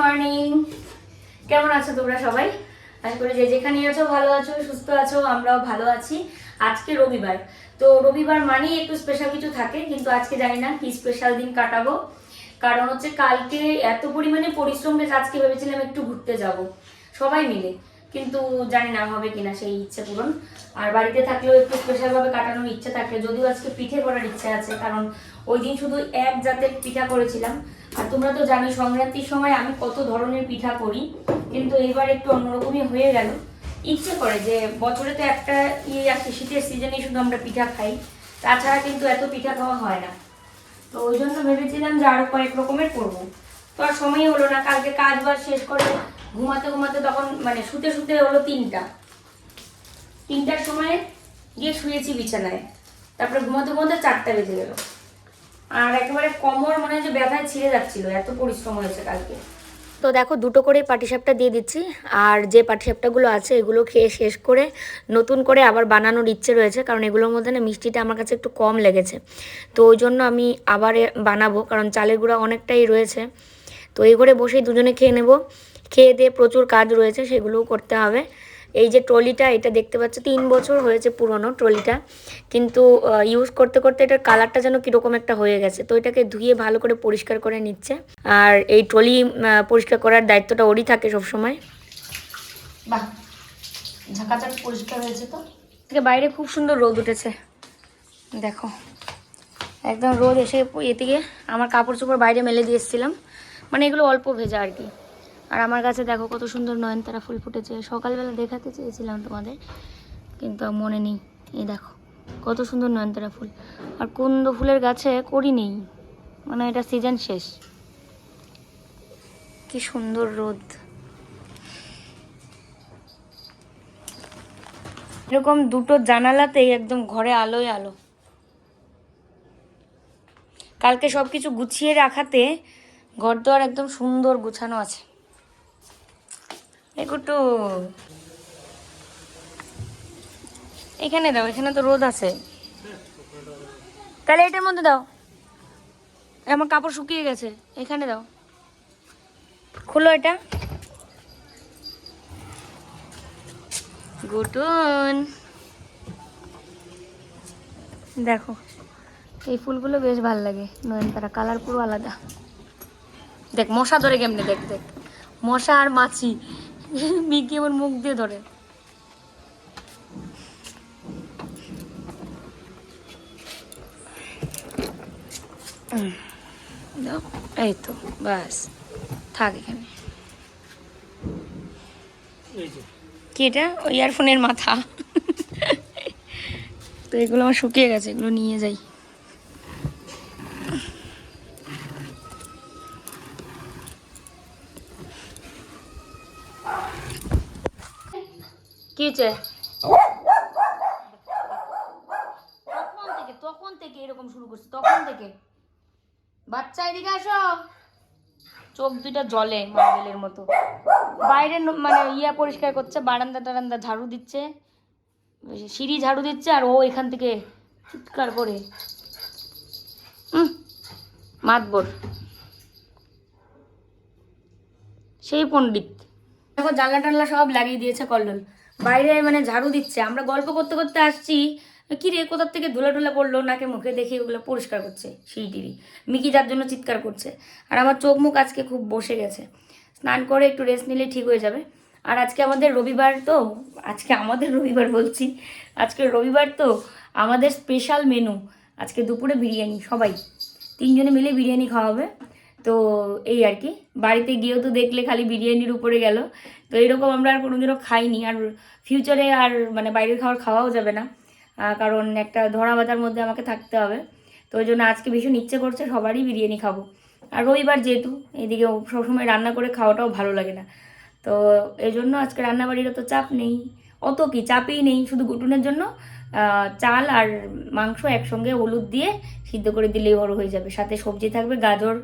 Morning কেমন আছো তোমরা সবাই? আশা করি যে যেখানে আছো, ভালো আছো, সুস্থ আছো, আমরাও ভালো আছি। আজকে রবিবার। তো রবিবার মানেই একটু স্পেশাল কিছু থাকে, কিন্তু আজকে জানি না কি স্পেশাল দিন কাটাবো। কারণ হচ্ছে কালকে এত পরিমাণে পরিশ্রম বেশ আজকে ভেবেছিলাম একটু ঘুরতে যাব। সবাই মিলে। কিন্তু জানি না হবে কিনা সেই ইচ্ছে পূরণ। আর বাড়িতে থাকলেও একটু স্পেশালভাবে কাটানোর ইচ্ছে থাকে যদিও আজকে পিঠে করার ইচ্ছে আছে, কারণ ওই দিন শুধু এক জাতের পিঠা করেছিলাম। আর তোমরা তো জানো সংক্রান্তির সময় আমি কত ধরনের পিঠা করি, কিন্তু এবার একটু অন্যরকমই হয়ে গেল। ইচ্ছে করে যে বছরে তো একটা ইয়ে আসে শীতের সিজনে শুধু আমরা পিঠা খাই, তাছাড়া কিন্তু এত পিঠা খাওয়া হয় না। তো ওই জন্য ভেবেছিলাম যে আরও কয়েক রকমের করব। তো আর সময় হলো না, কালকে কাজ বাজ শেষ করে ঘুমাতে ঘুমাতে তখন মানে শুতে শুতে হলো তিনটা। তিনটার সময় গিয়ে শুয়েছি বিছানায়। তারপরে ঘুমাতে ঘুমাতে চারটা বেজে গেল। আর একেবারে কোমর মনে যে ব্যথায় ছিঁড়ে যাচ্ছিল, এত পরিশ্রম হয়েছে কালকে। তো দেখো, দুটো করে পাটিসাপটা দিয়ে দিচ্ছি। আর যে পাটিসাপটাগুলো আছে, এগুলো খেয়ে শেষ করে নতুন করে আবার বানানোর ইচ্ছে রয়েছে, কারণ এগুলোর মধ্যে না মিষ্টিটা আমার কাছে একটু কম লেগেছে। তো ওই জন্য আমি আবার বানাবো, কারণ চালের গুঁড়া অনেকটাই রয়েছে। তো এই করে বসেই দুজনে খেয়ে নেব। খেয়ে দিয়ে প্রচুর কাজ রয়েছে, সেগুলোও করতে হবে। এই যে ট্রলিটা, এটা দেখতে পাচ্ছ, তিন বছর হয়েছে পুরনো ট্রলিটা, কিন্তু ইউজ করতে করতে এটার কালারটা যেন কীরকম একটা হয়ে গেছে। তো এটাকে ধুয়ে ভালো করে পরিষ্কার করে নিচ্ছে। আর এই ট্রলি পরিষ্কার করার দায়িত্বটা ওরই থাকে সবসময়। বাহ পরিষ্কার হয়েছে তো? বাইরে খুব সুন্দর রোদ উঠেছে। দেখো, একদম রোদ এসে এদিকে আমার কাপড় চোপড় বাইরে মেলে দিয়ে এসেছিলাম। মানে এগুলো অল্প ভেজা আর কি। আর আমার কাছে দেখো কত সুন্দর নয়নতারা ফুল ফুটেছে। সকালবেলা দেখাতে চেয়েছিলাম তোমাদের, কিন্তু মনে নেই। এই দেখো, কত সুন্দর নয়নতারা ফুল। আর কুন্দ ফুলের গাছে করি নেই। মানে এটা সিজন শেষ। কি সুন্দর রোদ। এরকম দুটো জানালাতেই একদম ঘরে আলোয় আলো। কালকে সব কিছু গুছিয়ে রাখাতে ঘর দোয়ার একদম সুন্দর গুছানো আছে। একটু এখানে দাও, এখানে তো রোদ আছে। তাহলে এটার মধ্যে দাও। আমার কাপড় শুকিয়ে গেছে, এখানে দাও। খুলো এটা। গুটুন। দেখো, এই ফুলগুলো বেশ ভালো লাগে, নয়নতারা। কালার পুরো আলাদা। দেখ, মশা ধরে কেমনে? দেখ দেখ। মশা আর মাছি। মিকি আমার মুখ দিয়ে ধরে। এই তো বাস থাক এখানে। কি এটা? ওই ইয়ারফোনের মাথা। তো এগুলো আমার শুকিয়ে গেছে এগুলো নিয়ে যাই। হয়েছে তখন থেকে তখন থেকে এরকম শুরু করছে, তখন থেকে। বাচ্চা, এদিকে আসো। চোখ দুইটা জলে মার্বেলের মতো। বাইরে মানে ইয়া পরিষ্কার করছে, বারান্দা টারান্দা ঝাড়ু দিচ্ছে। সিঁড়ি ঝাড়ু দিচ্ছে আর ও এখান থেকে চিৎকার করে। মাতবর। সেই পণ্ডিত। দেখো, জানলা টানলা সব লাগিয়ে দিয়েছে কল্লোল। বাইরে মানে ঝাড়ু দিচ্ছে। আমরা গল্প করতে করতে আসছি, কি রে, কোথার থেকে ধুলা টুলা পড়ল? নাকে মুখে দেখে ওগুলো পরিষ্কার করছে সেই টিভি মিকি যার জন্য চিৎকার করছে। আর আমার চোখ মুখ আজকে খুব বসে গেছে। স্নান করে একটু রেস্ট নিলে ঠিক হয়ে যাবে। আর আজকে আমাদের রবিবার তো, আজকে আমাদের রবিবার বলছি, আজকে রবিবার তো আমাদের স্পেশাল মেনু আজকে দুপুরে বিরিয়ানি, সবাই। তিনজনে মিলে বিরিয়ানি খাওয়া হবে। তো এই আর কি। বাড়িতে গিয়েও তো দেখলে খালি বিরিয়ানির উপরে গেল। তো এরকম আমরা আর কোনোদিনও খাইনি। আর ফিউচারে আর মানে বাইরের খাবার খাওয়াও যাবে না। কারণ একটা ধরা বাঁধার মধ্যে আমাকে থাকতে হবে। তো ওই জন্য আজকে ভীষণ ইচ্ছে করছে সবারই বিরিয়ানি খাব। আর রবিবার যেহেতু, এদিকে সবসময় রান্না করে খাওয়াটাও ভালো লাগে না। তো এই জন্য আজকে রান্নাবাড়ির অত চাপ নেই। অত কি, চাপই নেই। শুধু গুটুনের জন্য চাল আর মাংস একসঙ্গে হলুদ দিয়ে সিদ্ধ করে দিলেই বড় হয়ে যাবে। সাথে সবজি থাকবে, গাজর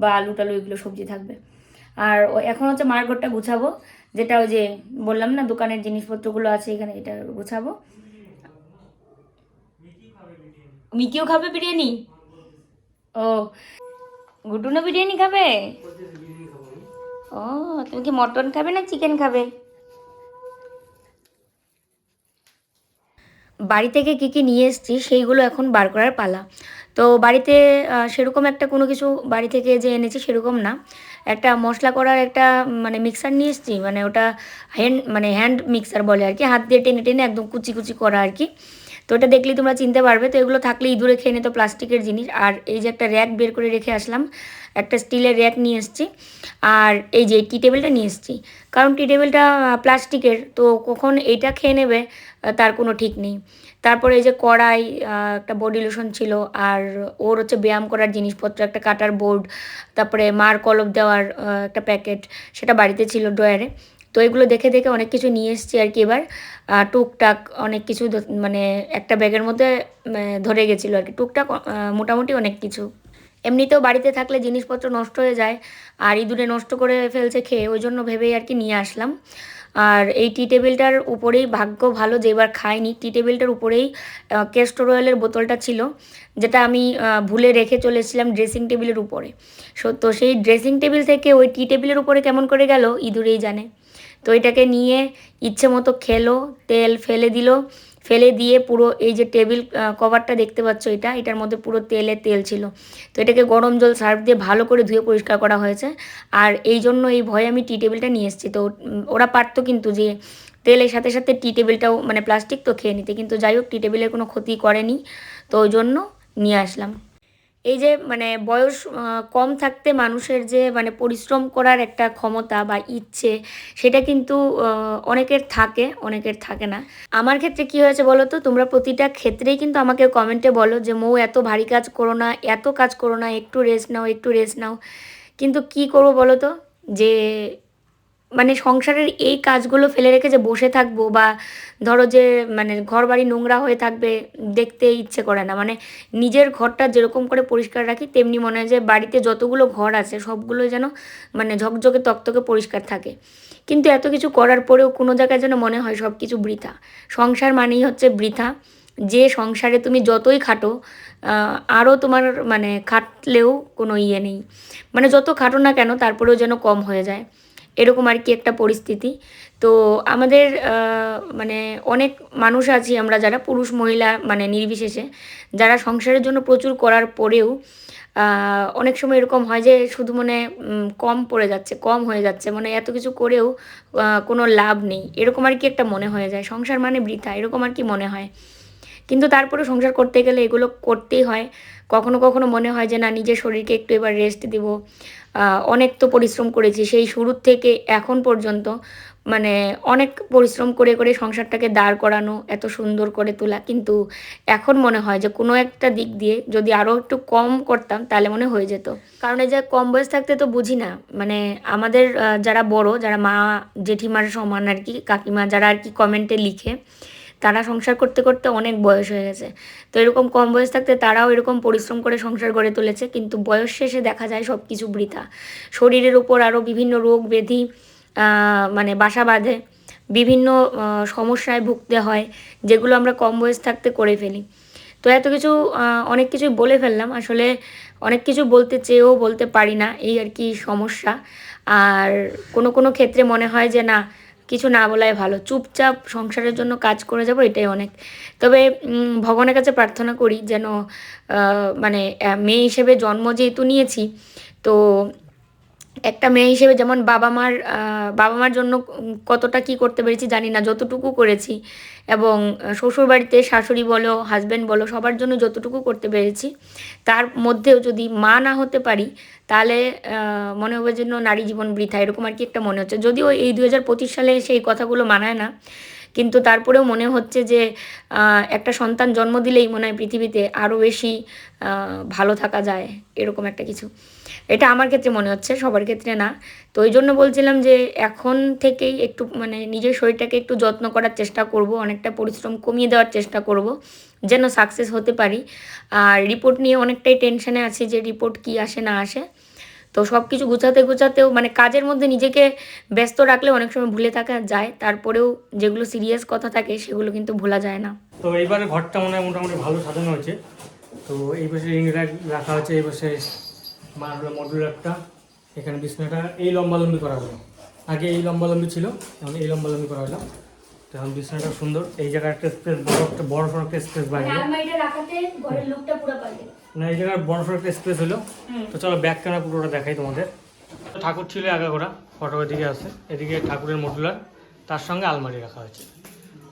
বা আলু টালু এগুলো সবজি থাকবে। আর এখন হচ্ছে মার ঘরটা গুছাবো, যেটা ওই যে বললাম না দোকানের জিনিসপত্রগুলো আছে এখানে এটা গুছাবো। মিকিও খাবে বিরিয়ানি? ও গুটুনও বিরিয়ানি খাবে? ও, তুমি কি মটন খাবে না চিকেন খাবে? বাড়ি থেকে কী কী নিয়ে এসেছি সেইগুলো এখন বার করার পালা। তো বাড়িতে সেরকম একটা কোনো কিছু বাড়ি থেকে যে এনেছি সেরকম না। একটা মশলা করার একটা মানে মিক্সার নিয়ে এসেছি মানে ওটা হ্যান্ড মানে হ্যান্ড মিক্সার বলে আর কি, হাত দিয়ে টেনে টেনে একদম কুচি কুচি করা আর কি। তো এটা দেখলেই তোমরা চিনতে পারবে। তো এগুলো থাকলে ইঁদুরে খেয়ে নিত প্লাস্টিকের জিনিস। আর এই যে একটা র্যাক বের করে রেখে আসলাম, একটা স্টিলের র্যাক নিয়ে এসেছি। আর এই যে টি টেবিলটা নিয়ে এসেছি। কারণ টি টেবিলটা প্লাস্টিকের, তো কখন এইটা খেয়ে নেবে তার কোনো ঠিক নেই। তারপরে এই যে কড়াই একটা বডি লোশন ছিল। আর ওর হচ্ছে ব্যায়াম করার জিনিসপত্র, একটা কাটার বোর্ড তারপরে মার কলপ দেওয়ার একটা প্যাকেট সেটা বাড়িতে ছিল ড্রয়ারে। তো এগুলো দেখে দেখে অনেক কিছু নিয়ে এসেছি আর কি এবার। টুকটাক অনেক কিছু মানে একটা ব্যাগের মধ্যে ধরে গেছিল আর কি। টুকটাক মোটামুটি অনেক কিছু। এমনিতেও বাড়িতে থাকলে জিনিসপত্র নষ্ট হয়ে যায় আর ইঁদুরে নষ্ট করে ফেলছে খেয়ে, ওই জন্য ভেবেই আর কি নিয়ে আসলাম। আর এই টি টেবিলটার উপরেই ভাগ্য ভালো যে এবার খাইনি, টি টেবিলটার উপরেই কেস্টর অয়েলের বোতলটা ছিল, যেটা আমি ভুলে রেখে চলেছিলাম ড্রেসিং টেবিলের উপরে। সো, তো সেই ড্রেসিং টেবিল থেকে ওই টি টেবিলের উপরে কেমন করে গেল, ইঁদুরেই জানে। তো এটাকে নিয়ে ইচ্ছে মতো খেলো, তেল ফেলে দিল। ফেলে দিয়ে পুরো এই যে টেবিল কভারটা দেখতে পাচ্ছ এটা, এটার মধ্যে পুরো তেলে তেল ছিল। তো এটাকে গরম জল সার্ফ দিয়ে ভালো করে ধুয়ে পরিষ্কার করা হয়েছে। আর এই জন্য এই ভয়ে আমি টি টেবিলটা নিয়ে এসেছি। তো ওরা পারতো কিন্তু যে তেলের সাথে সাথে টি টেবিলটাও মানে প্লাস্টিক তো খেয়ে নিতে। কিন্তু যাই হোক, টি টেবিলের কোনো ক্ষতি করেনি। তো ওই জন্য নিয়ে আসলাম। এই যে মানে বয়স কম থাকতে মানুষের যে মানে পরিশ্রম করার একটা ক্ষমতা বা ইচ্ছে, সেটা কিন্তু অনেকের থাকে অনেকের থাকে না। আমার ক্ষেত্রে কি হয়েছে বলো তো? তোমরা প্রতিটা ক্ষেত্রেই কিন্তু আমাকে কমেন্টে বলো যে, মৌ, এত ভারী কাজ করো না, এত কাজ করো না, একটু রেস্ট নাও, একটু রেস্ট নাও। কিন্তু কি করব বলো তো? যে মানে সংসারের এই কাজগুলো ফেলে রেখে যে বসে থাকব বা ধরো যে মানে ঘর বাড়ি নোংরা হয়ে থাকবে, দেখতে ইচ্ছে করে না। মানে নিজের ঘরটা যেরকম করে পরিষ্কার রাখি, তেমনি মনে হয় যে বাড়িতে যতগুলো ঘর আছে সবগুলো যেন মানে ঝকঝকে তকতকে পরিষ্কার থাকে। কিন্তু এত কিছু করার পরেও কোনো জায়গায় যেন মনে হয় সব কিছু বৃথা। সংসার মানেই হচ্ছে বৃথা। যে সংসারে তুমি যতই খাটো আরও তোমার মানে খাটলেও কোনো ইয়ে নেই। মানে যত খাটো না কেন, তারপরেও যেন কম হয়ে যায়। এরকম আর কি একটা পরিস্থিতি। তো আমাদের মানে অনেক মানুষ আছি আমরা যারা, পুরুষ, মহিলা মানে নির্বিশেষে, যারা সংসারের জন্য প্রচুর করার পরেও অনেক সময় এরকম হয় যে শুধু মানে কম পড়ে যাচ্ছে, কম হয়ে যাচ্ছে মানে এত কিছু করেও কোনো লাভ নেই। এরকম আর কি একটা মনে হয়ে যায়। সংসার মানে বৃথা, এরকম আর কি মনে হয়। কিন্তু তারপরে সংসার করতে গেলে এগুলো করতেই হয়। কখনো কখনো মনে হয় যে না, নিজের শরীরকে একটু এবার রেস্ট দিব। অনেক তো পরিশ্রম করেছি। সেই শুরুর থেকে এখন পর্যন্ত মানে অনেক পরিশ্রম করে করে সংসারটাকে দাঁড় করানো, এত সুন্দর করে তোলা। কিন্তু এখন মনে হয় যে কোনো একটা দিক দিয়ে যদি আরও একটু কম করতাম, তাহলে মনে হয়ে যেত। কারণ এই যে কম বয়স থাকতে তো বুঝি না। মানে আমাদের যারা বড়, যারা মা, জেঠিমার সমান আর কি, কাকিমা, যারা আর কি কমেন্টে লিখে তারা সংসার করতে করতে অনেক বয়স হয়ে গেছে। তো এরকম কম বয়স থাকতে তারাও এরকম পরিশ্রম করে সংসার গড়ে তুলেছে, কিন্তু বয়স শেষে দেখা যায় সব কিছু বৃথা। শরীরের উপর আরও বিভিন্ন রোগ ব্যাধি মানে বাসা বাঁধে, বিভিন্ন সমস্যায় ভুগতে হয়, যেগুলো আমরা কম বয়স থাকতে করে ফেলি। তো এত কিছু অনেক কিছু বলে ফেললাম, আসলে অনেক কিছু বলতে চেয়েও বলতে পারি না, এই আর কি সমস্যা। আর কোনো কোনো ক্ষেত্রে মনে হয় যে না কিছু না বলাই ভালো। চুপচাপ সংসারের জন্য কাজ করে যাব, এটাই অনেক। তবে ভগবানের কাছে প্রার্থনা করি যেন মানে মেয়ে হিসেবে জন্ম যেহেতু নিয়েছি, তো একটা মেয়ে হিসেবে যেমন বাবা মার বাবা মার জন্য কতটা কি করতে পেরেছি জানি না, যতটুকু করেছি। এবং শ্বশুর বাড়িতে শাশুড়ি বলো হাজব্যান্ড বলো, সবার জন্য যতটুকু করতে পেরেছি। তার মধ্যেও যদি মা না হতে পারি, তাহলে মনে হবে যেন নারী জীবন বৃথা, এরকম আর কি একটা মনে হচ্ছে। যদিও এই দু হাজার পঁচিশ সালে সেই কথাগুলো মানায় না, কিন্তু তারপরেও মনে হচ্ছে যে একটা সন্তান জন্ম দিলেই মনে হয় পৃথিবীতে আরও বেশি ভালো থাকা যায়, এরকম একটা কিছু। এটা আমার ক্ষেত্রে মনে হচ্ছে, সবার ক্ষেত্রে না। তো ওই জন্য বলছিলাম যে এখন থেকেই একটু মানে নিজের শরীরটাকে একটু যত্ন করার চেষ্টা করব, অনেকটা পরিশ্রম কমিয়ে দেওয়ার চেষ্টা করব, যেন সাকসেস হতে পারি। আর রিপোর্ট নিয়ে অনেকটাই টেনশনে আছি যে রিপোর্ট কি আসে, না আসে। তো সব কিছু গুছাতে গুছাতেও মানে কাজের মধ্যে নিজেকে ব্যস্ত রাখলে অনেক সময় ভুলে থাকা যায়, তারপরেও যেগুলো সিরিয়াস কথা থাকে সেগুলো কিন্তু ভোলা যায় না। তো এইবারে ঘরটা মনে হয় মোটামুটি ভালো সাজানো হয়েছে। তো এই পাশে রিং লাইট রাখা হচ্ছে এই পাশে মার হলো মডুল একটা এখানে বিছনাটা এই লম্বালম্বি করা হলো। আগে এই লম্বালম্বি ছিল এখন এই লম্বালম্বি করা হলো। তো এখন বিছনাটা সুন্দর। এই জায়গায় একটা স্পেস বড় একটা বড় সড়ো একটা স্পেস পুরো পাল্টে না এই জায়গায় বড় সড়ো একটা স্পেস হলো। তো চলো ব্যাক ক্যামেরা পুরোটা দেখাই তোমাদের। ঠাকুর ছিল আগাগোড়া ফটো এদিকে আছে। এদিকে ঠাকুরের মডুলার তার সঙ্গে আলমারি রাখা হয়েছে।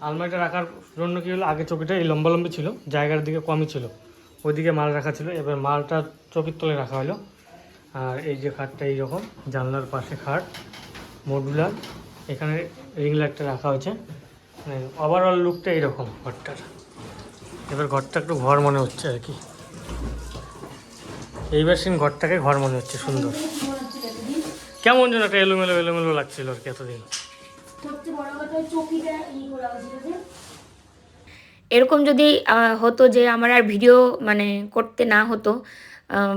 আলমারিটা রাখার জন্য কি হলো? আগে চকিটা এই লম্বালম্বি ছিল জায়গার দিকে কমই ছিল। ওইদিকে মাল রাখা ছিল। এবার মালটা চকির তলে রাখা হলো। আর এই যে খাটটা এইরকম, জানলার পাশে খাট, মডুলার, এখানে রিং লাইটটা রাখা হয়েছে। মানে ওভারঅল লুকটা এইরকম ঘরটার। এবার ঘরটা একটু ঘর মনে হচ্ছে আর কি। এইবার সিন ঘরটাকে ঘর মনে হচ্ছে, সুন্দর। মনে? কেমন যেন একটা এলোমেলো এলোমেলো লাগছিল আর কি এতদিন সবচেয়ে বড় কথা ওই চৌকিটা ই করা হয়েছিল যে এরকম যদি হতো যে আমার আর ভিডিও মানে করতে না হতো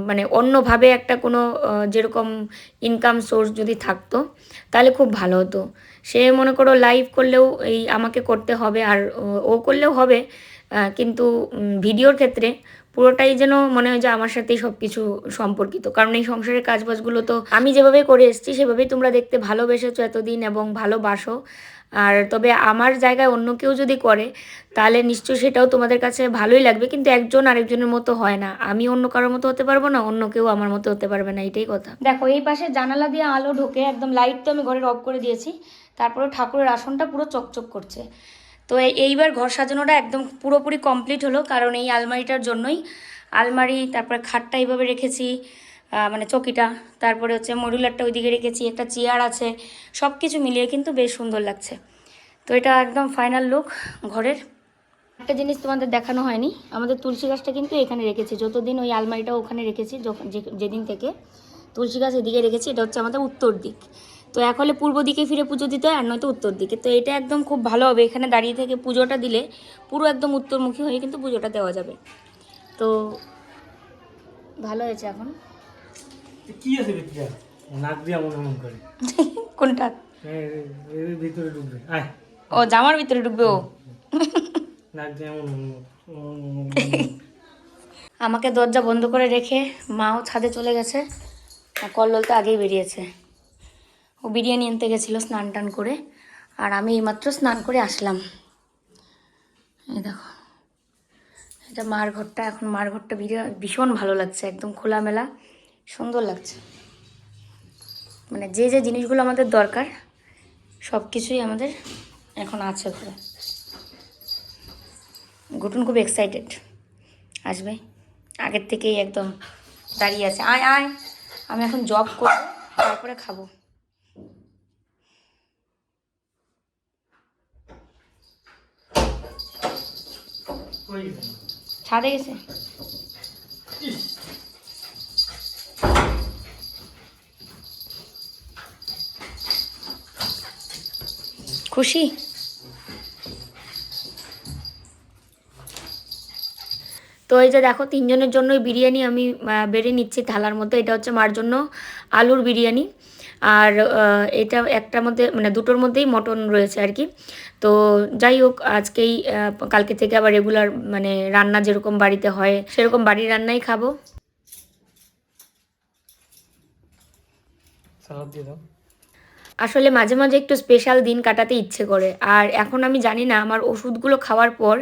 মানে অন্যভাবে একটা কোনো যেরকম ইনকাম সোর্স যদি থাকতো, তাহলে খুব ভালো হতো। সে মনে করো লাইভ করলেও এই আমাকে করতে হবে আর ও- করলেও হবে কিন্তু ভিডিওর ক্ষেত্রে পুরোটাই যেন মনে হয় যে আমার সাথেই সব কিছু সম্পর্কিত। কারণ এই সংসারের কাজবাজগুলো তো আমি যেভাবে করে এসেছি, সেভাবেই তোমরা দেখতে ভালোবেসেছো এতদিন এবং ভালোবাসো। আর তবে আমার জায়গায় অন্য কেউ যদি করে, তাহলে নিশ্চয়ই সেটাও তোমাদের কাছে ভালোই লাগবে। কিন্তু একজন আরেকজনের মতো হয় না। আমি অন্য কারোর মতো হতে পারব না, অন্য কেউ আমার মতো হতে পারবে না, এটাই কথা। দেখো, এই পাশে জানালা দিয়ে আলো ঢোকে, একদম লাইট তো আমি ঘরের অফ করে দিয়েছি। তারপরে ঠাকুরের আসনটা পুরো চকচক করছে। তো এই- এইবার ঘর সাজানোটা একদম পুরোপুরি কমপ্লিট হলো, কারণ এই আলমারিটার জন্যই। আলমারি, তারপরে খাটটা এইভাবে রেখেছি। মানে চকিটা। তারপরে হচ্ছে মডুলারটা ওইদিকে রেখেছি, একটা চেয়ার আছে সব কিছু মিলিয়ে কিন্তু বেশ সুন্দর লাগছে। তো এটা একদম ফাইনাল লুক ঘরের। একটা জিনিস তোমাদের দেখানো হয়নি, আমাদের তুলসী গাছটা কিন্তু এখানে রেখেছি। যতদিন ওই আলমারিটা ওখানে রেখেছি যেদিন থেকে তুলসী গাছ এদিকে রেখেছি, এটা হচ্ছে আমাদের উত্তর দিক। তো এক হলে পূর্ব দিকে ফিরে পুজো দিতে হয়, আর নয়তো উত্তর দিকে। তো এটা একদম খুব ভালো হবে, এখানে দাঁড়িয়ে থেকে পুজোটা দিলে পুরো একদম উত্তরমুখী হয়ে কিন্তু পুজোটা দেওয়া যাবে। তো ভালো হয়েছে এখন। কি আছে ভিতরে? নাক দিয়ে এমন এমন করে। কোনটা? ভিতরে ঢুকবে। আয়। ও জামার ভিতরে ঢুকবে ও? নাক দিয়ে এমন আমাকে দরজা বন্ধ করে রেখে মাও ছাদে চলে গেছে। কল্লোল তো আগেই বেরিয়েছে। ও বিরিয়ানি আনতে গেছিল স্নান টান করে। আর আমি এইমাত্র স্নান করে আসলাম। এই দেখো। এটা মার ঘরটা এখন মার ঘরটা ভীষণ ভালো লাগছে একদম খোলামেলা। সুন্দর লাগছে। মানে যে যে জিনিসগুলো আমাদের দরকার সব কিছুই আমাদের এখন আছে ঘরে। ঘুটুন খুব এক্সাইটেড আসবে। আগের থেকেই একদম দাঁড়িয়ে আছে। আয় আয়। আমি এখন জব করব তারপরে খাব? ছাদে গেছে? খুশি? তো এই যে দেখো, তিনজনের জন্যই বিরিয়ানি আমি বেড়ে নিচ্ছি থালার মধ্যে। এটা হচ্ছে মার জন্য আলুর বিরিয়ানি। আর এটা একটার মধ্যে মানে দুটোর মধ্যেই মটন রয়েছে আর কি। তো যাই হোক, আজকেই কালকে থেকে আবার রেগুলার মানে রান্না যেরকম বাড়িতে হয়, সেরকম বাড়ির রান্নাই খাব। দিয়ে দাও। আসলে মাঝে মাঝে একটু স্পেশাল দিন কাটাতে ইচ্ছে করে। আর এখন আমি জানি না, আমার ওষুধগুলো খাওয়ার পর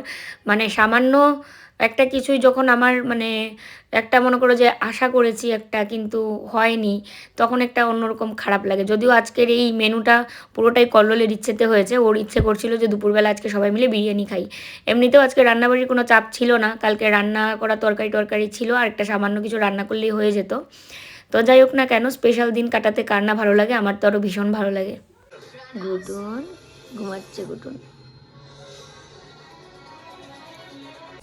মানে সামান্য একটা কিছুই যখন আমার মানে একটা মনে করো যে আশা করেছি একটা, কিন্তু হয়নি, তখন একটা অন্যরকম খারাপ লাগে। যদিও আজকের এই মেনুটা পুরোটাই কল্লোলের ইচ্ছেতে হয়েছে, ওর ইচ্ছে করছিল যে দুপুরবেলা আজকে সবাই মিলে বিরিয়ানি খাই। এমনিতেও আজকে রান্নাবাড়ির কোনো চাপ ছিল না, কালকে রান্না করা তরকারি টরকারি ছিল আর একটা সামান্য কিছু রান্না করলেই হয়ে যেত। তো যাই হোক না কেন স্পেশাল দিন কাটাতে কার না ভালো লাগে আমার তো আরও ভীষণ ভালো লাগে। গুটুন ঘুমাচ্ছে গুটুন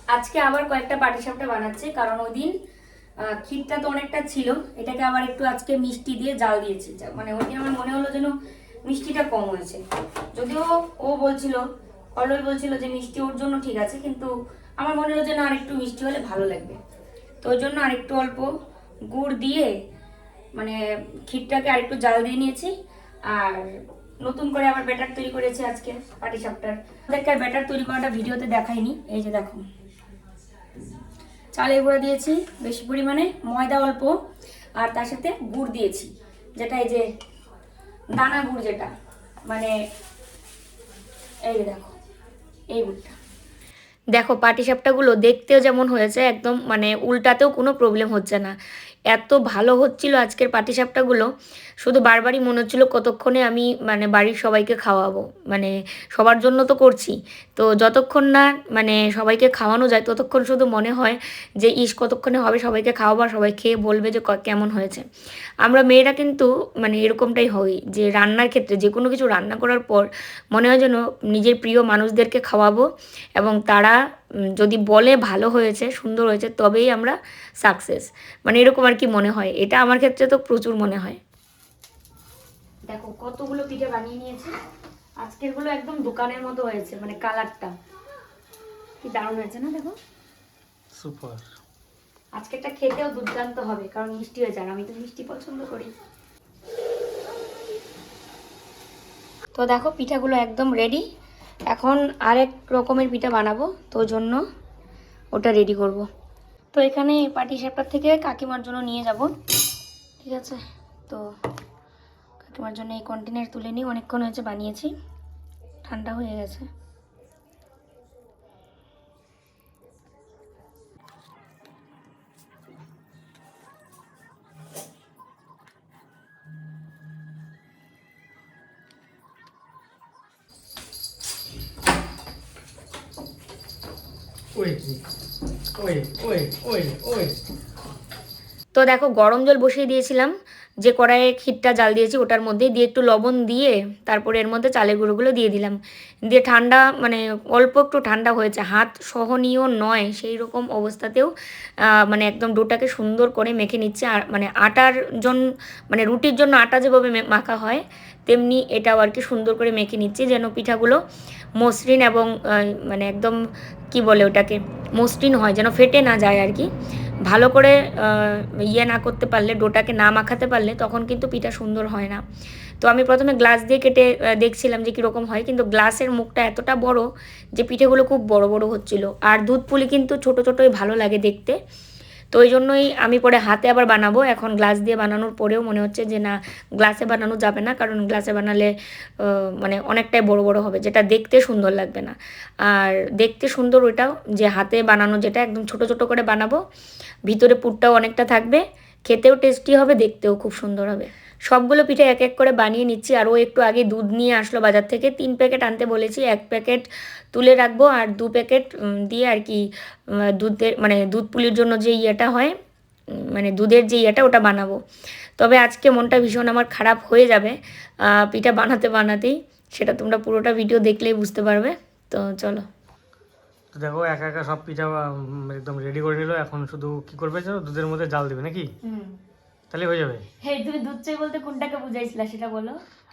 আজকে আবার কয়েকটা পাটিসাপটা বানাচ্ছে কারণ ওই দিন আহ, ক্ষীরটা তো অনেকটা ছিল এটাকে আবার একটু আজকে মিষ্টি দিয়ে জাল দিয়েছি। যা- মানে ওই দিন আমার মনে হলো যেন মিষ্টিটা কম হয়েছে। যদিও ও বলছিল কল্লোল বলছিল যে মিষ্টি ওর জন্য ঠিক আছে কিন্তু আমার মনে হলো যে না আরেকটু মিষ্টি হলে ভালো লাগবে। তো ওই জন্য আরেকটু অল্প গুড় দিয়ে মানে ক্ষীরটাকে আরেকটু জাল দিয়ে নিয়েছি, আর নতুন করে আবার ব্যাটার তৈরি করেছি আজকে পাটি সাপটার। ওদেরকে আর ব্যাটার তৈরি করাটা ভিডিওতে দেখাইনি, এই যে দেখো। চালের গুঁড়া দিয়েছি বেশি পরিমাণে, ময়দা অল্প, আর তার সাথে গুড় দিয়েছি, যেটা এই যে দানা গুড় যেটা মানে এই দেখো, এই গুড়টা। দেখো পাটিসাপটাগুলো দেখতেও যেমন হয়েছে, একদম মানে উল্টাতেও কোনো প্রবলেম হচ্ছে না। এত ভালো হচ্ছিল আজকের পাটিসাপটাগুলো, শুধু বারবারই মনে হচ্ছিল কতক্ষণে আমি মানে বাড়ির সবাইকে খাওয়াবো মানে সবার জন্য তো করছি। তো যতক্ষণ না মানে সবাইকে খাওয়ানো যায়, ততক্ষণ শুধু মনে হয় যে, ইস, কতক্ষণে হবে সবাইকে খাওয়াবো আর সবাই খেয়ে বলবে যে কেমন হয়েছে? আমরা মেয়েরা কিন্তু মানে এরকমটাই হই যে, রান্নার ক্ষেত্রে যে কোনো কিছু রান্না করার পর মনে হয় যেন নিজের প্রিয় মানুষদেরকে খাওয়াবো এবং তারা যদি বলে ভালো হয়েছে সুন্দর হয়েছে তবেই আমরা সাকসেস মানে এরকম আর কি মনে হয়। এটা আমার ক্ষেত্রে তো প্রচুর মনে হয়। দেখো কতগুলো পিঠে বানিয়ে নিয়েছে। আজকেরগুলো একদম দোকানের মতো হয়েছে মানে কালারটা। কি দারুণ হয়েছে না দেখো? সুপার আজকেরটা খেতেও দুর্দান্ত হবে কারণ মিষ্টি হয়েছে আর আমি তো মিষ্টি পছন্দ করি। তো দেখো পিঠাগুলো একদম রেডি এখন আরেক রকমের পিঠা বানাবো, তো জন্য ওটা রেডি করব। তো এখানে পাটি সাপটার থেকে কাকিমার জন্য নিয়ে যাব, ঠিক আছে? তো কাকিমার জন্য এই কন্টেনার তুলে নিই, অনেকক্ষণ হয়েছে বানিয়েছি, ঠান্ডা হয়ে গেছে। তো দেখো, গরম জল বসিয়ে দিয়েছিলাম। যে কড়াইয়ে ক্ষীরটা জাল দিয়েছি, ওটার মধ্যে দিয়ে একটু লবণ দিয়ে তারপরে এর মধ্যে চালের গুঁড়োগুলো দিয়ে দিলাম। দিয়ে ঠান্ডা মানে অল্প একটু ঠান্ডা হয়েছে। হাত সহনীয় নয়, সেই রকম অবস্থাতেও মানে একদম ডোটাকে সুন্দর করে মেখে নিচ্ছে। আর মানে আটার জন্য মানে রুটির জন্য আটা যেভাবে মাখা হয় তেমনি এটাও আর কি সুন্দর করে মেখে নিচ্ছি, যেন পিঠাগুলো মসৃণ এবং মানে একদম কি বলে ওটাকে, মসৃণ হয়, যেন ফেটে না যায় আর কি ভালো করে ইয়ে না করতে পারলে, ডোটাকে না মাখাতে পারলে তখন কিন্তু পিঠা সুন্দর হয় না। তো আমি প্রথমে গ্লাস দিয়ে কেটে দেখছিলাম যে কীরকম হয়, কিন্তু গ্লাসের মুখটা এতটা বড় যে পিঠেগুলো খুব বড় বড় হচ্ছিল। আর দুধ পুলি কিন্তু ছোট ছোটোই ভালো লাগে দেখতে। তো ওই জন্যই আমি পরে হাতে আবার বানাবো। এখন গ্লাস দিয়ে বানানোর পরেও মনে হচ্ছে যে না, গ্লাসে বানানো যাবে না, কারণ গ্লাসে বানালে মানে অনেকটাই বড় বড় হবে, যেটা দেখতে সুন্দর লাগবে না। আর দেখতে সুন্দর ওইটাও, যে হাতে বানানো যেটা, একদম ছোট ছোট করে বানাবো, ভিতরে পুরটাও অনেকটা থাকবে, খেতেও টেস্টি হবে, দেখতেও খুব সুন্দর হবে। সবগুলো পিঠে এক এক করে বানিয়ে নিচ্ছি। আর ও একটু আগে দুধ নিয়ে আসলো বাজার থেকে। তিন প্যাকেট আনতে বলেছি এক প্যাকেট তুলে রাখব আর দু প্যাকেট দিয়ে আর কি দুধের মানে দুধ পুলির জন্য যে ইয়েটা হয় মানে দুধের যে ইয়েটা ওটা বানাবো। তবে আজকে মনটা ভীষণ আমার খারাপ হয়ে যাবে পিঠা বানাতে বানাতেই। সেটা তোমরা পুরোটা ভিডিও দেখলেই বুঝতে পারবে। তো চলো। তো দেখো একা একা সব পিঠা একদম রেডি করে নিল। এখন শুধু কি করবে জানো? দুধের মধ্যে জাল দেবে নাকি? হুম। তাহলে হয়ে যাবে। হ্যাঁ তুমি দুধ চাই বলতে কোনটাকে বুঝাইছিলা সেটা বলো।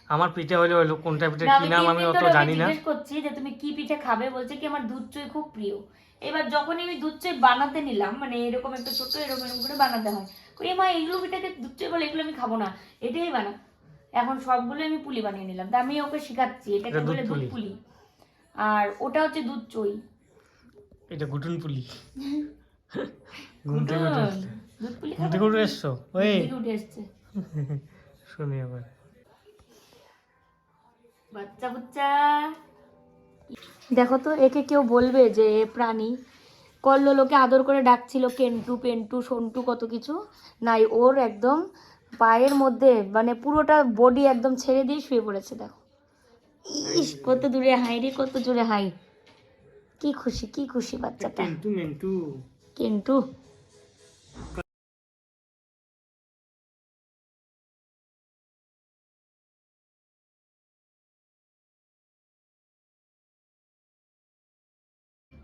আমার পিঠে হলে হলো কোনটা পিঠে কি নাম আমি অত জানি না। জিজ্ঞেস করছি যে তুমি কি পিঠে খাবে বলছে কি আমার দুধ চই খুব প্রিয়। এবার যখনই আমি দুধ চই বানাতে নিলাম মানে এরকম একটা ছোট এরকম এরকম করে বানাতে হয়। কই মা এগুলো পিঠাকে দুধ চই বলে এগুলো আমি খাব না এটাই বানা। এখন সবগুলো আমি পুলি বানিয়ে নিলাম। তা আমি ওকে শেখাচ্ছি এটাকে বলে দুধ পুলি। পুলি। আর ওটা হচ্ছে দুধ চই। এটা গুটুন পুলি। ঘুম থেকে উঠে গুড। এসছে। দুধ পুলি ঘুম থেকে উঠে এসছো। ওই উঠে এসছে শুনি আবার। বাচ্চা বুচ্চা। দেখো তো একে কেউ বলবে যে এ প্রাণী কল্লো লোকে আদর করে ডাকছিল কেন্টু পেন্টু সন্টু কত কিছু। নাই ওর একদম পায়ের মধ্যে মানে পুরোটা বডি একদম ছেড়ে দিয়ে শুয়ে পড়েছে দেখো। ইস কত দূরে হাই রে কত জোরে হাই। কি খুশি কি খুশি বাচ্চাটা। মেন্টু। কেন্টু।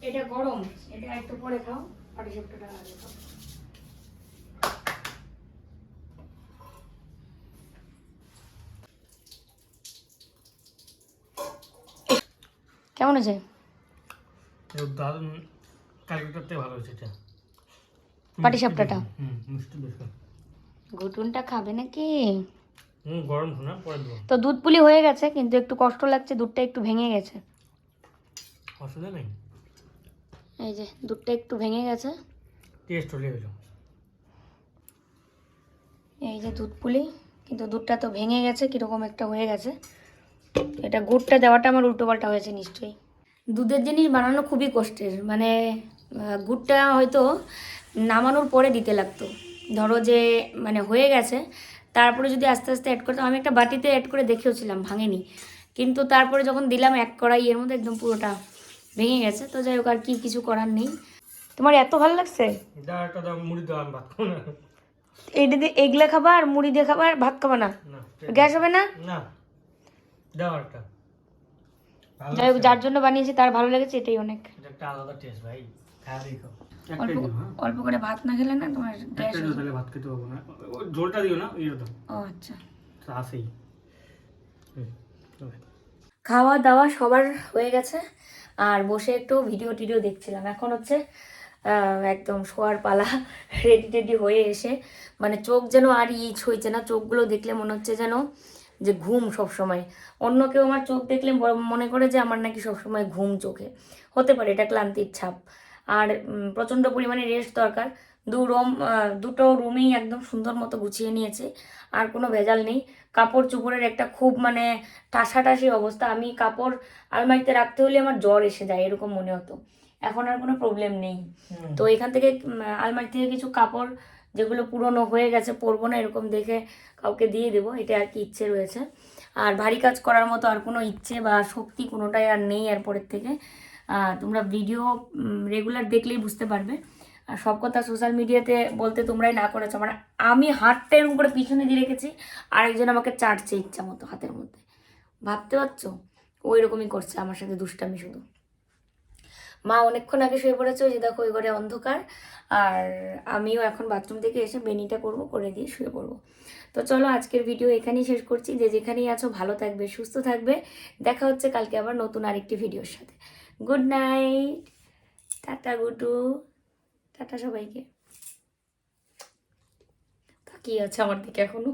এটা গরম এটা একটু পরে খাও পাটি সাপটাটা আগে খাও। কেমন আছে দারুণ ভালো হয়েছে এটা। পাটিসাপটাটা? হুম মিষ্টি বেশি ঘুটুনটা খাবে নাকি? হুম গরম শোনা পরে দেবো। তো দুধ পুলি হয়ে গেছে কিন্তু একটু কষ্ট লাগছে দুধটা একটু ভেঙে গেছে। অসুবিধা নেই। এই যে দুধটা একটু ভেঙে গেছে। টেস্ট হলে গেল এই যে দুধ পুলি কিন্তু দুধটা তো ভেঙে গেছে কীরকম একটা হয়ে গেছে। এটা গুড়টা দেওয়াটা আমার উল্টোপাল্টা হয়েছে নিশ্চয়ই। দুধের জিনিস বানানো খুবই কষ্টের মানে গুড়টা হয়তো নামানোর পরে দিতে লাগতো। ধরো যে মানে হয়ে গেছে তারপরে যদি আস্তে আস্তে অ্যাড করতাম আমি একটা বাটিতে অ্যাড করে দেখেওছিলাম ভাঙেনি। কিন্তু তারপরে যখন দিলাম এক কড়াই এর মধ্যে একদম পুরোটা ভেঙে গেছে তো যাই হোক আর কি কিছু করার নেই। তোমার এত ভালো লাগছে? এইটা দিয়ে এগলা খাবা আর মুড়ি দিয়ে খাবা আর ভাত খাবা না? গ্যাস হবে না? যাই হোক যার জন্য বানিয়েছি তার ভালো লেগেছে এটাই অনেক। আলাদা টেস্ট ভাই। অল্প একটাই দিও হ্যাঁ। অল্প করে ভাত না খেলে না তোমার গ্যাস দিও তাহলে ভাত খেতে পারব না। ঝোলটা দিও না ইয়ে দাও। ও আচ্ছা। আসেই খাওয়া দাওয়া সবার হয়ে গেছে। আর বসে একটু ভিডিও টিডিও দেখছিলাম। এখন হচ্ছে একদম শোয়ার পালা রেডি টেডি হয়ে এসে মানে চোখ যেন আর ইচ হয়েছে না, চোখগুলো দেখলে মনে হচ্ছে যেন যে ঘুম সব সময় অন্য কেউ আমার চোখ দেখলে মনে করে যে আমার নাকি সব সময় ঘুম চোখে। হতে পারে এটা ক্লান্তির ছাপ। আর প্রচণ্ড পরিমাণে রেস্ট দরকার। দু রুম দুটো রুমেই একদম সুন্দর মতো গুছিয়ে নিয়েছে। আর কোনো ভেজাল নেই। কাপড় চোপড়ের একটা খুব মানে ঠাসাঠাসি অবস্থা। আমি কাপড় আলমারিতে রাখতে হলে আমার জ্বর এসে যায় এরকম মনে হতো। এখন আর কোনো প্রবলেম নেই। তো এখান থেকে আলমারি থেকে কিছু কাপড় যেগুলো পুরনো হয়ে গেছে পরবো না এরকম দেখে কাউকে দিয়ে দেবো এটা আর কি ইচ্ছে রয়েছে। আর ভারী কাজ করার মতো আর কোনো ইচ্ছে বা শক্তি কোনোটাই আর নেই এরপরের থেকে। তোমরা ভিডিও রেগুলার দেখলেই বুঝতে পারবে। আর সব কথা সোশ্যাল মিডিয়াতে বলতে তোমরাই না করেছ। মানে আমি হাতটা এরকম করে পিছনে দিয়ে রেখেছি আর একজন আমাকে চাটছে ইচ্ছা মতো হাতের মধ্যে। ভাবতে পারছ? ওই রকমই করছে, আমার সাথে দুষ্টামি শুধু। মা অনেকক্ষণ আগে শুয়ে পড়েছে যে দেখো, ওই ঘরে অন্ধকার। আর আমিও এখন বাথরুম থেকে এসে বেনিটা করব, করে দিয়ে শুয়ে পড়ব। তো চলো, আজকের ভিডিও এখানেই শেষ করছি। যে যেখানেই আছো, ভালো থাকবে, সুস্থ থাকবে। দেখা হচ্ছে কালকে আবার নতুন আরেকটি ভিডিওর সাথে। গুড নাইট টাটা গুটু টাটা সবাইকে। তাকিয়ে আছে আমার দিকে এখনও।